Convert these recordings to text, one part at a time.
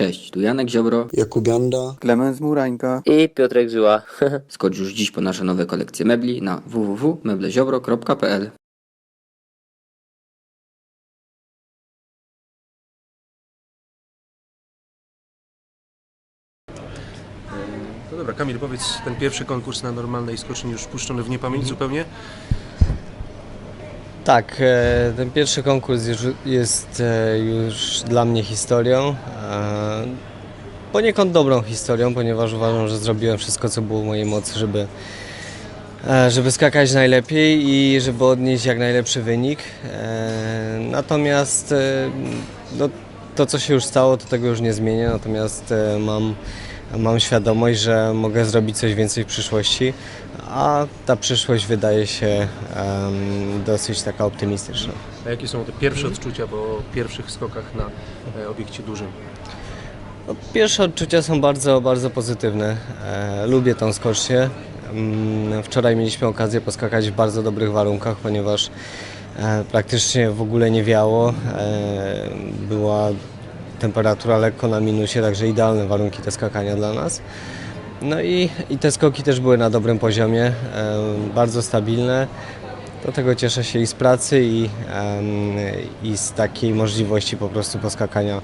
Cześć, tu Janek Ziobro. Jakub Janda, Klemens Murańka. I Piotrek Żyła. Skocz już dziś po nasze nowe kolekcje mebli na www.mebleziobro.pl No dobra, Kamil, powiedz, ten pierwszy konkurs na normalnej skoczni już puszczony w niepamięć zupełnie. Tak, e, ten pierwszy konkurs jest e, już dla mnie historią. e, Poniekąd dobrą historią, ponieważ uważam, że zrobiłem wszystko, co było w mojej mocy, żeby, żeby skakać najlepiej i żeby odnieść jak najlepszy wynik. Natomiast no, to, co się już stało, to tego już nie zmienię. Natomiast mam, mam świadomość, że mogę zrobić coś więcej w przyszłości, a ta przyszłość wydaje się em, dosyć taka optymistyczna. A jakie są te pierwsze odczucia po pierwszych skokach na e, obiekcie dużym? No, pierwsze odczucia są bardzo, bardzo pozytywne. E, lubię tą skocznię. Mm, Wczoraj mieliśmy okazję poskakać w bardzo dobrych warunkach, ponieważ e, praktycznie w ogóle nie wiało. E, była temperatura lekko na minusie, także idealne warunki do skakania dla nas. No i, i te skoki też były na dobrym poziomie, bardzo stabilne. Do tego cieszę się i z pracy, i, i z takiej możliwości po prostu poskakania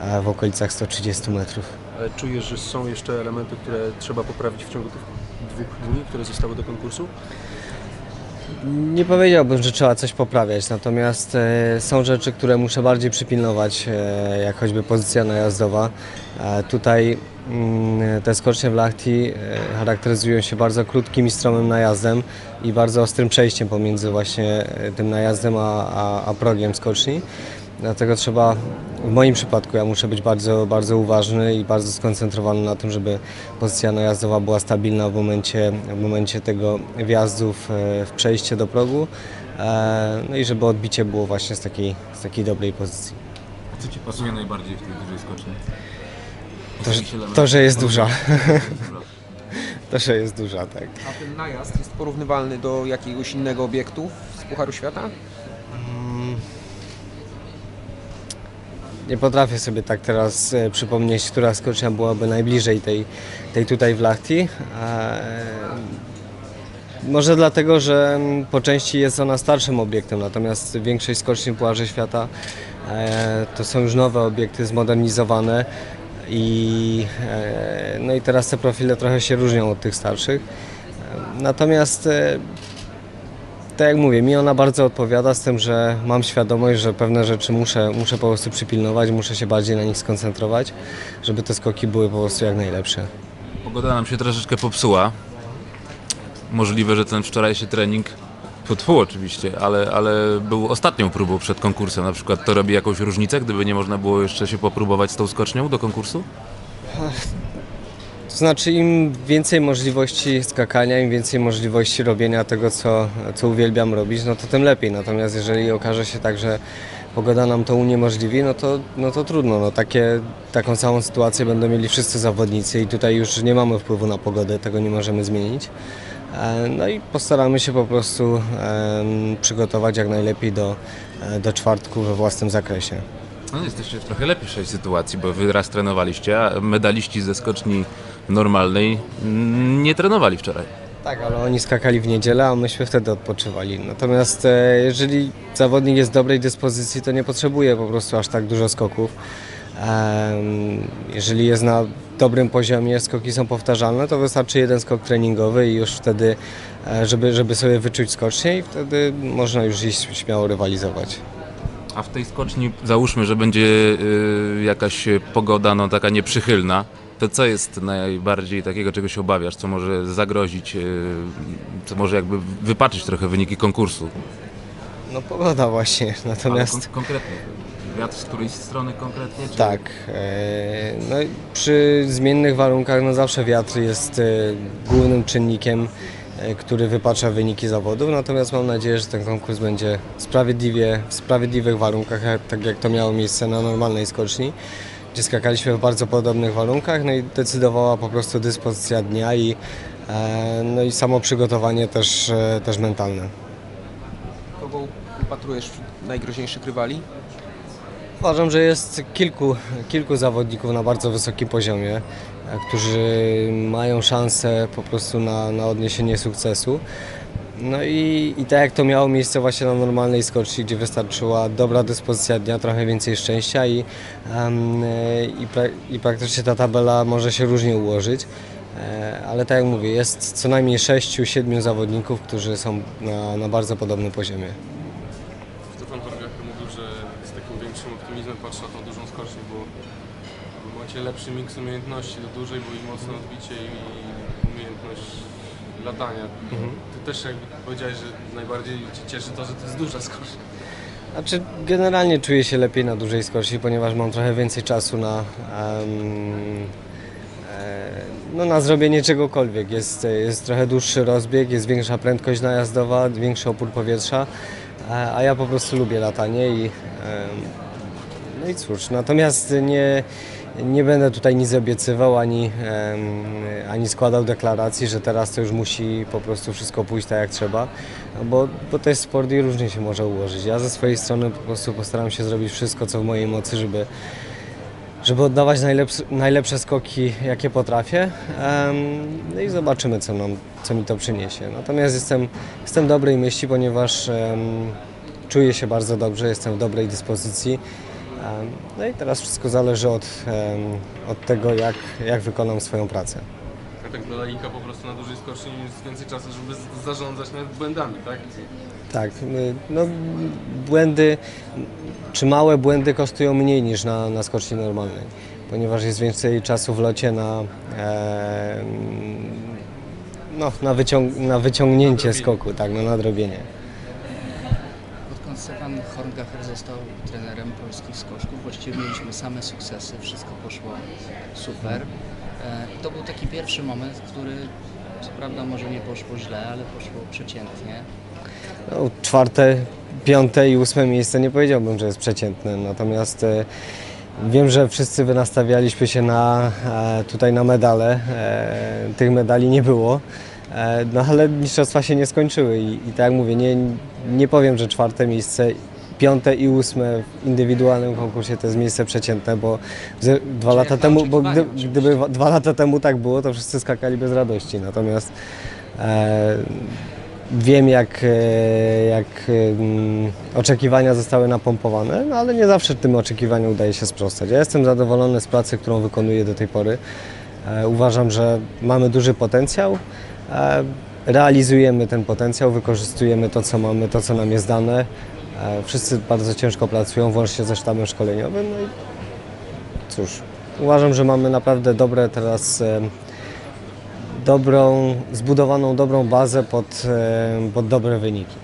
e, w okolicach 130 metrów. Ale czujesz, że są jeszcze elementy, które trzeba poprawić w ciągu tych dwóch dni, które zostały do konkursu? Nie powiedziałbym, że trzeba coś poprawiać, natomiast e, są rzeczy, które muszę bardziej przypilnować, e, jak choćby pozycja najazdowa. Tutaj mm, te skocznie w Lahti e, charakteryzują się bardzo krótkim i stromym najazdem i bardzo ostrym przejściem pomiędzy właśnie tym najazdem a, a, a progiem skoczni. Dlatego trzeba, w moim przypadku, ja muszę być bardzo, bardzo uważny i bardzo skoncentrowany na tym, żeby pozycja najazdowa była stabilna w momencie, w momencie tego wjazdu w, w przejście do progu. E, No i żeby odbicie było właśnie z takiej, z takiej dobrej pozycji. Co Ci pasuje najbardziej w tej dużej skoczni? To, że, to, że jest duża. To, że jest duża, tak. A ten najazd jest porównywalny do jakiegoś innego obiektu z Pucharu Świata? Nie potrafię sobie tak teraz e, przypomnieć, która skocznia byłaby najbliżej tej, tej tutaj w Lahti. E, może dlatego, że mm, po części jest ona starszym obiektem, natomiast większość skoczni Pucharze Świata e, to są już nowe obiekty, zmodernizowane i, no i teraz te profile trochę się różnią od tych starszych. Natomiast tak jak mówię, mi ona bardzo odpowiada z tym, że mam świadomość, że pewne rzeczy muszę, muszę po prostu przypilnować, muszę się bardziej na nich skoncentrować, żeby te skoki były po prostu jak najlepsze. Pogoda nam się troszeczkę popsuła. Możliwe, że ten wczorajszy trening Tfu, oczywiście, ale, ale był ostatnią próbą przed konkursem. Na przykład to robi jakąś różnicę, gdyby nie można było jeszcze się popróbować z tą skocznią do konkursu? To znaczy im więcej możliwości skakania, im więcej możliwości robienia tego, co, co uwielbiam robić, no to tym lepiej. Natomiast jeżeli okaże się tak, że pogoda nam to uniemożliwi, no to, no to trudno. No takie, taką samą sytuację będą mieli wszyscy zawodnicy i tutaj już nie mamy wpływu na pogodę, tego nie możemy zmienić. E, No i postaramy się po prostu przygotować jak najlepiej do, e, do czwartku we własnym zakresie. No jesteście w trochę lepszej sytuacji, bo wy raz trenowaliście, a medaliści ze skoczni normalnej mm, nie trenowali wczoraj. Tak, ale oni skakali w niedzielę, a myśmy wtedy odpoczywali. Natomiast e, jeżeli zawodnik jest w dobrej dyspozycji, to nie potrzebuje po prostu aż tak dużo skoków. Em, Jeżeli jest na dobrym poziomie, skoki są powtarzalne, to wystarczy jeden skok treningowy i już wtedy, e, żeby, żeby sobie wyczuć skocznie i wtedy można już iść śmiało rywalizować. A w tej skoczni załóżmy, że będzie y, jakaś pogoda no, taka nieprzychylna, to co jest najbardziej takiego, czego się obawiasz, co może zagrozić, y, co może jakby wypaczyć trochę wyniki konkursu? No pogoda właśnie, Ale natomiast... kon- konkretnie, wiatr z którejś strony konkretnie? Czy... Tak. e, No, przy zmiennych warunkach no zawsze wiatr jest e, głównym czynnikiem, e, który wypacza wyniki zawodów. Natomiast mam nadzieję, że ten konkurs będzie sprawiedliwie, w sprawiedliwych warunkach, tak jak to miało miejsce na normalnej skoczni, gdzie skakaliśmy w bardzo podobnych warunkach. No i decydowała po prostu dyspozycja dnia i, e, no i samo przygotowanie też, e, też mentalne. Kogo upatrujesz wśród najgroźniejszych rywali? Uważam, że jest kilku, kilku zawodników na bardzo wysokim poziomie, e, którzy mają szansę po prostu na, na odniesienie sukcesu. No i, i tak jak to miało miejsce właśnie na normalnej skoczni, gdzie wystarczyła dobra dyspozycja dnia, trochę więcej szczęścia i, e, i, i praktycznie ta tabela może się różnie ułożyć. E, Ale tak jak mówię, jest co najmniej 6-7 zawodników, którzy są na, na bardzo podobnym poziomie. Stefan Horgacher mówił, że z takim większym optymizmem patrzy na tą dużą skocznię, bo, bo macie lepszy miks umiejętności do dużej, bo i mocne odbicie i umiejętność latania. Ty też jakby powiedziałeś, że najbardziej Cię cieszy to, że to jest duża skocznia. Znaczy, generalnie czuję się lepiej na dużej skoczni, ponieważ mam trochę więcej czasu na, em, e, no, na zrobienie czegokolwiek. Jest, jest trochę dłuższy rozbieg, jest większa prędkość najazdowa, większy opór powietrza, a, a ja po prostu lubię latanie i no i cóż, natomiast nie, nie będę tutaj nic obiecywał, ani, ani składał deklaracji, że teraz to już musi po prostu wszystko pójść tak jak trzeba, bo, bo to jest sport i różnie się może ułożyć. Ja ze swojej strony po prostu postaram się zrobić wszystko, co w mojej mocy, żeby, żeby oddawać najlepsze, najlepsze skoki, jakie potrafię. No i zobaczymy, co, nam, co mi to przyniesie. Natomiast jestem, jestem dobrej myśli, ponieważ czuję się bardzo dobrze, jestem w dobrej dyspozycji. No i teraz wszystko zależy od, od tego, jak, jak wykonam swoją pracę. A tak dla laika po prostu na dużej skoczni jest więcej czasu, żeby zarządzać nawet błędami, tak? Tak, no błędy, czy małe błędy kosztują mniej niż na, na skoczni normalnej, ponieważ jest więcej czasu w locie na, e, no, na, wyciąg, na wyciągnięcie Nadrobienie. skoku, tak, na nadrobienie. Horngacher został trenerem polskich skoczków, właściwie mieliśmy same sukcesy, wszystko poszło super. E, i To był taki pierwszy moment, który co prawda może nie poszło źle, ale poszło przeciętnie. No, czwarte, piąte i ósme miejsce nie powiedziałbym, że jest przeciętne, natomiast e, wiem, że wszyscy wynastawialiśmy się na, e, tutaj na medale, tych medali nie było, no ale mistrzostwa się nie skończyły i, i tak jak mówię, nie, nie powiem, że czwarte miejsce, piąte i ósme w indywidualnym konkursie to jest miejsce przeciętne, bo ze, dwa lata temu, bo gdy, gdyby wa- dwa lata temu tak było, to wszyscy skakali bez radości, natomiast e, Wiem, jak, e, jak em, oczekiwania zostały napompowane, no ale nie zawsze tym oczekiwaniom udaje się sprostać. Ja jestem zadowolony z pracy, którą wykonuję do tej pory. E, Uważam, że mamy duży potencjał. E, Realizujemy ten potencjał, wykorzystujemy to, co mamy, to, co nam jest dane. E, Wszyscy bardzo ciężko pracują, włącznie ze sztabem szkoleniowym. No i cóż, uważam, że mamy naprawdę dobre teraz em, dobrą, zbudowaną dobrą bazę pod, e, pod dobre wyniki.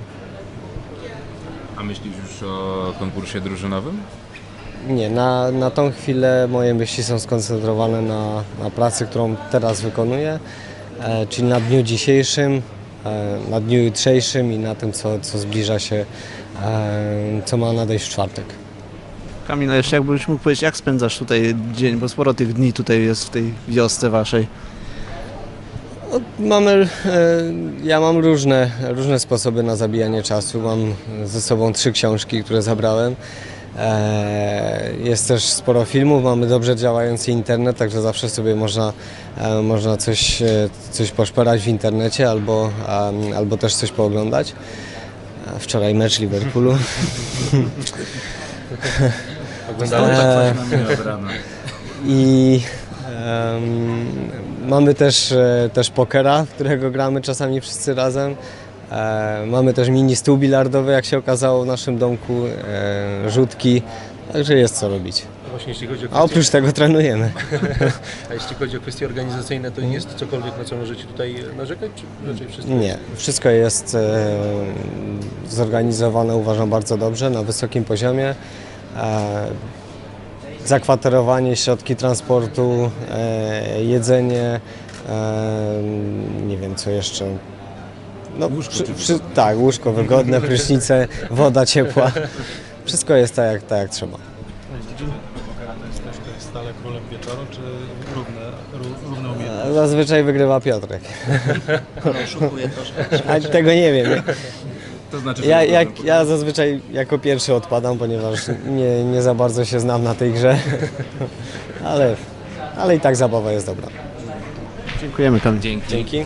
A myślisz już o konkursie drużynowym? Nie, na, na tą chwilę moje myśli są skoncentrowane na, na pracy, którą teraz wykonuję, e, czyli na dniu dzisiejszym, e, na dniu jutrzejszym i na tym, co, co zbliża się, e, co ma nadejść w czwartek. Kamil, jeszcze jakbyś mógł powiedzieć, jak spędzasz tutaj dzień, bo sporo tych dni tutaj jest w tej wiosce waszej. No, mamy, e, ja mam różne, różne sposoby na zabijanie czasu. Mam ze sobą trzy książki, które zabrałem. E, Jest też sporo filmów, mamy dobrze działający internet, także zawsze sobie można, e, można coś, e, coś poszperać w internecie albo, albo też coś pooglądać. Wczoraj mecz Liverpoolu. Oglądałem Eee, I em, mamy też, też pokera, którego gramy czasami wszyscy razem. E, mamy też mini stół bilardowy, jak się okazało w naszym domku, e, rzutki, także jest co robić. Właśnie A oprócz tego trenujemy. a jeśli chodzi o kwestie organizacyjne, to jest cokolwiek, na co możecie tutaj narzekać, czy raczej wszystko? Nie, wszystko jest e, zorganizowane uważam bardzo dobrze, na wysokim poziomie. Zakwaterowanie, środki transportu, jedzenie, nie wiem co jeszcze. No, Łóżko czy wszy- tak, łóżko wygodne, prysznice, woda ciepła. Wszystko jest tak jak, tak jak trzeba. Jest jest stale królem wieczoru, czy równe, ró- równe umiejętności? Zazwyczaj wygrywa Piotrek. Oszukuje troszkę. A tego nie wiem. To znaczy, Ja, jak, ja zazwyczaj jako pierwszy odpadam, ponieważ nie, nie za bardzo się znam na tej grze, ale, ale i tak zabawa jest dobra. Dziękujemy Kamil. Dzięki. Dzięki.